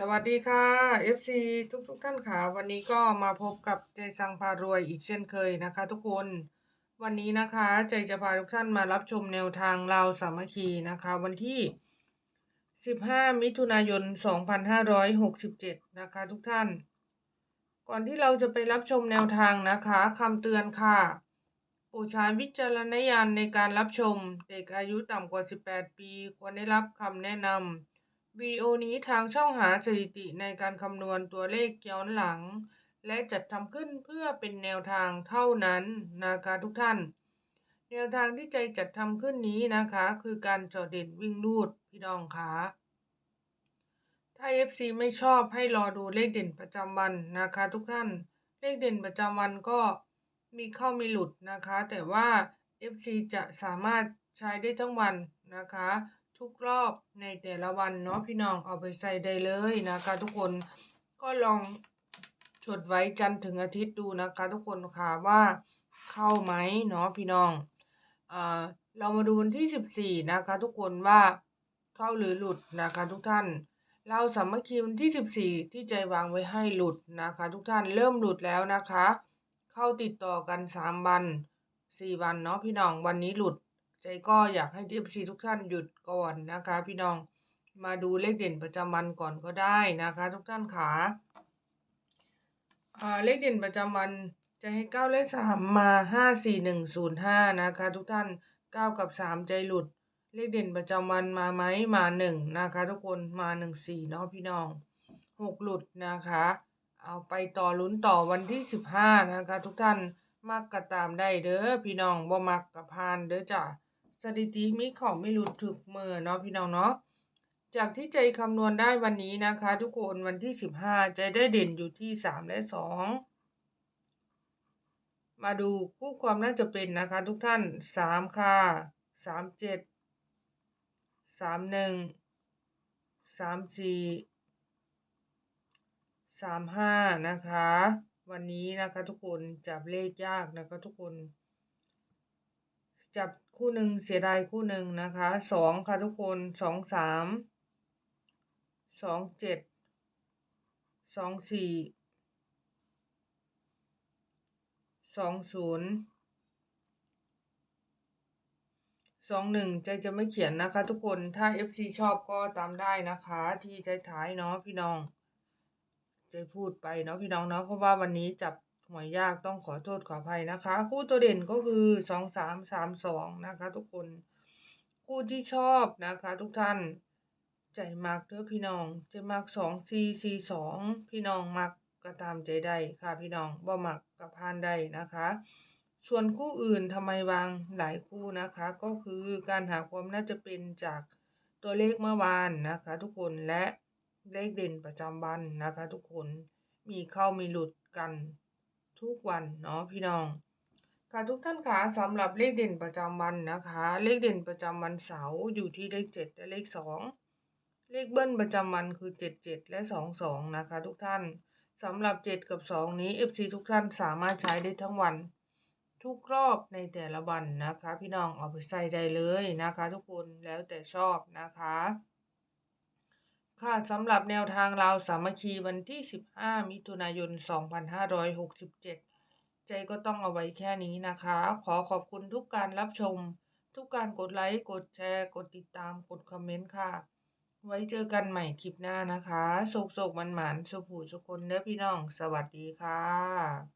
สวัสดีค่ะ FC ทุกทุกๆท่านค่ะ วันนี้ก็มาพบกับใจสังพารวยอีกเช่นเคยนะคะ ทุกคน วันนี้นะคะ ใจจะพาทุกท่านมารับชมแนวทางเราสามัคคีนะคะ วันที่ 15 มิถุนายน 2567 นะคะ ทุกท่าน ก่อนที่เราจะไปรับชมแนวทางนะคะคำเตือนค่ะโปรดใช้วิจารณญาณในการรับชม เด็กอายุต่ำกว่า 18 ปี ควรได้รับคำแนะนำ วิดีโอนี้ทางช่องหาสถิติในการคำนวณตัวเลขย้อนหลัง และจัดทำขึ้นเพื่อเป็นแนวทางเท่านั้นนะคะทุกท่าน แนวทางที่ใจจัดทำขึ้นนี้นะคะ คือการจอดเด่นวิ่งรูดพี่น้องคะถ้า FC ไม่ชอบให้รอดูเลขเด่นประจำวันนะคะ ทุกท่าน เลขเด่นประจำวันก็มีเข้ามีหลุดนะคะ แต่ว่า FC จะสามารถใช้ได้ทั้งวันนะคะ ทุกรอบในแต่ละวันเนาะพี่น้องเอาไปใส่ได้เลยนะคะ ทุกคนก็ลองจดไว้จันทร์ถึงอาทิตย์ดูนะคะ ทุกคนค่ะว่าเข้าไหมเนาะพี่น้องอ่าเรามาดูวันที่สิบสี่นะคะ ทุกคนว่าเข้าหรือหลุดนะคะ ทุกท่าน เราสามัคคีวันที่สิบสี่ที่ใจวางไว้ให้หลุดนะคะ ทุกท่านเริ่มหลุดแล้วนะคะ เข้าติดต่อกันสามวันสี่วันเนาะพี่น้องวันนี้หลุด ใจก็อยากให้ทีซีทุกท่านหยุดก่อนนะคะ พี่น้องมาดูเลขเด่นประจำวันก่อนก็ได้นะคะ ทุกท่านขาอ่าเลขเด่นประจำวันจะให้เก้าเลขสามมาห้าสี่หนึ่งศูนย์ห้านะคะ ทุกท่านเก้ากับสามใจหลุด เลขเด่นประจำวันมาไหมมาหนึ่งนะคะ ทุกคนมาหนึ่งสี่เนาะพี่น้องหกหลุดนะคะ เอาไปต่อลุ้นต่อวันที่สิบห้านะคะ ทุกท่านมักกระตามได้เด้อพี่น้องบ่มักกระพานเด้อจ้ะ สถิติมีของไม่หลุดถึกมือเนาะพี่น้องเนาะจากที่ใจคำนวณได้วันนี้นะคะ ทุกคนวันที่สิบห้าใจได้เด่นอยู่ที่สามและสองมาดูคู่ความน่าจะเป็นนะคะ ทุกท่านสามค่ะสามเจ็ดสามหนึ่งสามสี่สามห้านะคะ วันนี้นะคะทุกคนจับเลขยากนะคะทุกคน จับคู่หนึ่งเสียดายคู่หนึ่งนะคะสองค่ะทุกคนสองสามสองเจ็ดสองสี่สองศูนย์สองหนึ่งใจจะไม่เขียนนะคะทุกคนถ้า FC ชอบก็ตามได้นะคะ ที่ใจท้ายเนาะพี่น้อง ใจพูดไปเนาะพี่น้องเนาะเพราะว่าวันนี้จับ หวยยากต้องขอโทษขออภัยนะคะ คู่ตัวเด่นก็คือสองสามสามสองนะคะ ทุกคน คู่ที่ชอบนะคะ ทุกท่าน ใจมักเด้อพี่น้องใจมักสองสี่สี่สองพี่น้องมักก็ตามใจได้ค่ะพี่น้องบ่มักกับพานได้นะคะ ส่วนคู่อื่นทำไมวางหลายคู่นะคะ ก็คือการหาความน่าจะเป็นจากตัวเลขเมื่อวานนะคะ ทุกคนและเลขเด่นประจำวันนะคะ ทุกคนมีเข้ามีหลุดกัน ทุกวันเนาะพี่น้อง ค่ะทุกท่านคะสำหรับเลขเด่นประจำวันนะคะ เลขเด่นประจำวันเสาร์อยู่ที่เลขเจ็ดและเลขสองเลขเบิ้ลประจำวันคือเจ็ดเจ็ดและสองสองนะคะ ทุกท่านสำหรับเจ็ดกับสองนี้ FC ทุกท่านสามารถใช้ได้ทั้งวัน ทุกรอบในแต่ละวันนะคะ พี่น้องเอาไปใส่ได้เลยนะคะ ทุกคนแล้วแต่ชอบนะคะ ค่ะสำหรับแนวทางเราสามัคคีวันที่ 15 มิถุนายน 2567 ใจก็ต้องเอาไว้แค่นี้นะคะ ขอขอบคุณทุกการรับชม ทุกการกดไลค์ กดแชร์ กดติดตาม กดคอมเมนต์ค่ะ ไว้เจอกันใหม่คลิปหน้านะคะโศกโศกมันหมานสุขหูสุคนเด้อพี่น้อง สวัสดีค่ะ